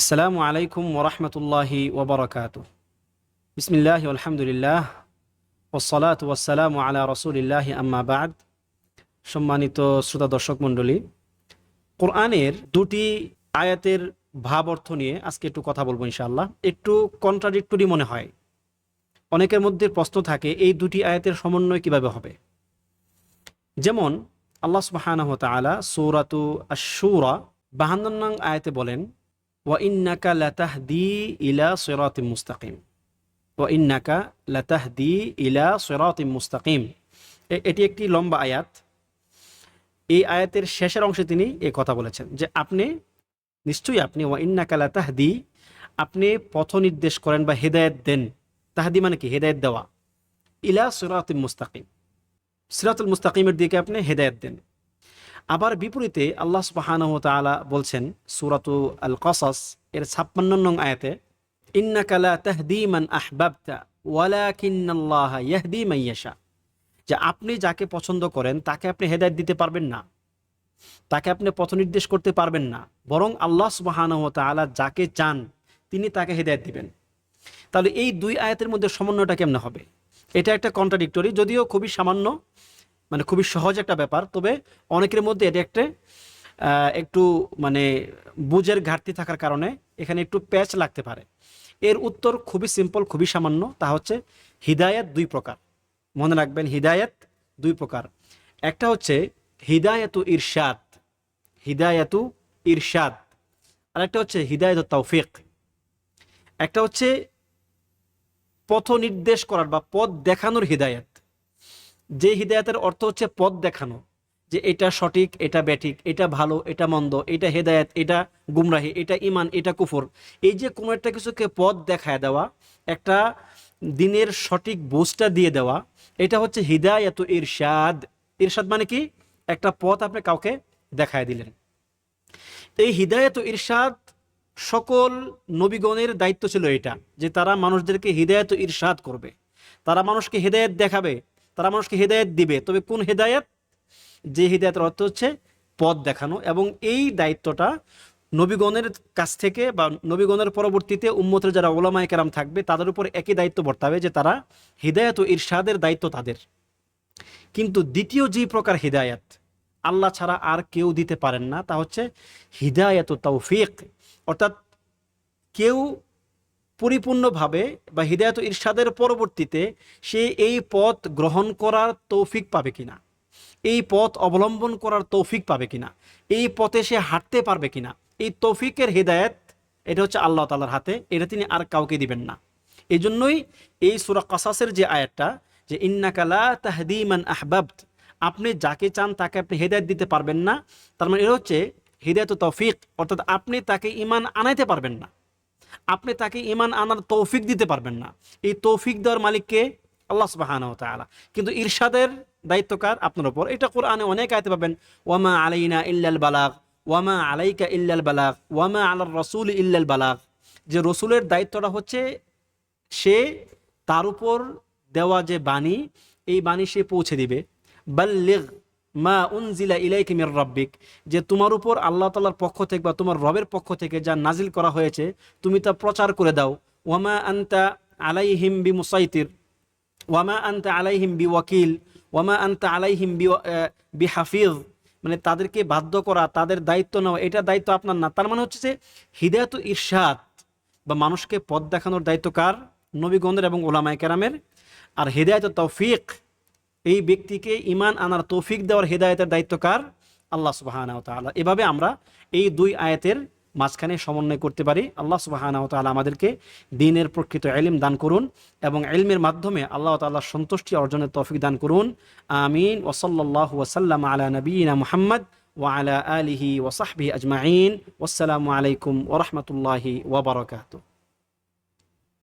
আসসালামু আলাইকুম ওরহমতুল্লাহি ওবরাকাত বিসমিল্লাহ আলহামদুলিল্লাহ ওসলাত ওয়াসালাম আলা রসুলিল্লাহ আম্মা বাদ। সম্মানিত শ্রোতা দর্শক মণ্ডলী, কোরআনের দুটি আয়াতের ভাব অর্থ নিয়ে আজকে একটু কথা বলব ইনশাআল্লাহ। একটু কন্ট্রাডিক্টরি মনে হয়। অনেকের মধ্যে প্রশ্ন থাকে, এই দুটি আয়াতের সমন্বয় কীভাবে হবে? যেমন আল্লাহ সুবাহানহ তালা সৌরাতু আশুরা বাহান্ন আয়াতে বলেন ওয়া ইন্নাকা লাতাহদি ইলা সিরাতিম মুস্তাকিম ওয়া ইন্নাকা লাতাহদি ইলা সিরাতিম মুস্তাকিম এ- এটি একটি লম্বা আয়াত। এই আয়াতের শেষের অংশে তিনি এই কথা বলেছেন যে আপনি, নিশ্চয়ই আপনি, ওয়া ইন্নাকা লাতাহদি, আপনি পথ নির্দেশ করেন বা হেদায়েত দেন। তাহাদি মানে কি? হেদায়েত দেওয়া। ইলা সিরাতিম মুস্তাকিম। সিরাতুল মুস্তাকিমের দিকে আপনি হেদায়েত দেন। আবার বিপরীতে আল্লাহ ওয়া বলছেন, সূরাতু আল কসাস এর 56 নং আয়াতে ইয়াহদি যে আপনি যাকে পছন্দ করেন, তাকে আপনি হেদায়েত দিতে পারবেন না। তাকে আপনি পথ নির্দেশ করতে পারবেন না। বরং আল্লাহ ওয়া যাকে চান, তিনি তাকে হেদায়েত দিবেন। তাহলে এই দুই আয়াতের মধ্যে সমন্বয়টা কেমন হবে? এটা একটা কন্ট্রাডিক্টরি যদিও খুবই সামান্য। মানে খুবই সহজ একটা ব্যাপার। তবে অনেকের মধ্যে এটা একটা একটু মানে বুঝের ঘাটতি থাকার কারণে এখানে একটু প্যাচ লাগতে পারে। এর উত্তর খুবই সিম্পল খুবই সামান্য, তা হচ্ছে হিদায়াত দুই প্রকার। মনে রাখবেন, হিদায়াত দুই প্রকার। একটা হচ্ছে হিদায়াতু ইরশাদ হিদায়াতু ইরশাদ। আর একটা হচ্ছে হিদায়ত তৌফিক। একটা হচ্ছে পথ নির্দেশ করার বা পথ দেখানোর হিদায়াত। যে হিদায়াতের অর্থ হচ্ছে পথ দেখানো, যে এটা সঠিক, এটা ব্যাঠিক, এটা ভালো, এটা মন্দ, এটা হেদায়েত, এটা গুমরাহি, এটা ইমান এটা কুফর। এই যে কোনো একটা কিছুকে পথ দেখায় দেওয়া, একটা দিনের সঠিক বোঝটা দিয়ে দেওয়া, এটা হচ্ছে হিদায়াত ইরশাদ। ইরশাদ মানে কি? একটা পথ আপনি কাউকে দেখায় দিলেন। এই হিদায়ত ইরশাদ সকল নবীগণের দায়িত্ব ছিল এটা, যে তারা মানুষদেরকে হিদায়ত ইরশাদ করবে। তারা মানুষকে হেদায়েত দেখাবে তারা মানুষকে হেদায়েত দিবে। তবে কোন হেদায়েত? যে হিদায়তের অর্থ হচ্ছে পথ দেখানো এবং এই দায়িত্বটা নবীগণের কাছ থেকে বা নবীগণের পরবর্তীতে উম্মতের যারা ওলামায় কেরাম থাকবে, তাদের উপর একই দায়িত্ব বর্তাবে যে তারা হিদায়ত ও ইরশাদের দায়িত্ব তাদের। কিন্তু দ্বিতীয় যে প্রকার হিদায়াত, আল্লাহ ছাড়া আর কেউ দিতে পারেন না, তা হচ্ছে হিদায়াত তৌফিক। অর্থাৎ কেউ পরিপূর্ণভাবে বা হিদায়ত ইরশাদের পরবর্তীতে সে এই পথ গ্রহণ করার তৌফিক পাবে কিনা? এই পথ অবলম্বন করার তৌফিক পাবে কিনা? এই পথে সে হাঁটতে পারবে কিনা? এই তৌফিকের হিদায়ত, এটা হচ্ছে আল্লাহ তালার হাতে, এটা তিনি আর কাউকে দিবেন না। এই জন্যই এই সুরা কাসাসের যে আয়াতটা, যে ইন্নাকালা তাহদিমান আহবাবত, আপনি যাকে চান তাকে আপনি হেদায়ত দিতে পারবেন না। তার মানে এটা হচ্ছে হৃদয়ত তৌফিক, অর্থাৎ আপনি তাকে ইমান আনাইতে পারবেন না। আপনি তাকে ইমান আনার তৌফিক দিতে পারবেন না। এই তৌফিক দেওয়ার মালিককে আল্লাহ সুবাহানাহু কিন্তু ইরশাদের দায়িত্বকার আপনার ওপর এটা কোরআনে অনেক আয়তে পাবেন, ওয়ামা আলাইনা ইল্লাল বালাগ, ওয়ামা আলাইকা ইল্লাল বালাগ, ওয়ামা আলার রসুল ইল্লাল বালাগ। যে রসুলের দায়িত্বটা হচ্ছে, সে তার উপর দেওয়া যে বাণী, এই বাণী সে পৌঁছে দিবে। বাল্লিগ মা উনজিলা ইলাইকে মির রব্বিক, যে তোমার উপর আল্লাহ তালার পক্ষ থেকে বা তোমার রবের পক্ষ থেকে যা নাজিল করা হয়েছে, তুমি তা প্রচার করে দাও। ওয়ামা আন্তা আলাইহিম বি মুসাইতির ওয়ামা আন্তা আলাইহিম বি ওয়াকিল ওয়ামা আন্তা আলাইহিম বি বি হাফিজ মানে তাদেরকে বাধ্য করা, তাদের দায়িত্ব নেওয়া, এটা দায়িত্ব আপনার না। তার মানে হচ্ছে যে হিদায়ত ইরশাদ, বা মানুষকে পথ দেখানোর দায়িত্ব কার? নবীগণের এবং ওলামায় কেরামের। আর হেদায়ত তৌফিক এই ব্যক্তিকে ইমান আনার তৌফিক দেওয়ার হেদায়তের দায়িত্ব কার আল্লাহ সুবাহানা তাআলা এভাবে আমরা এই দুই আয়াতের মাঝখানে সমন্বয় করতে পারি আল্লাহ সুবাহানা তাআলা আমাদেরকে দিনের প্রকৃত এলিম দান করুন এবং এলমের মাধ্যমে আল্লাহ তাআলার সন্তুষ্টি অর্জনের তৌফিক দান করুন আমিন ওসল্লাহ ওসাল্লাম আলা নবীনা মুহাম্মদ وعلى آله وصحبه أجمعين والسلام عليكم ورحمة الله وبركاته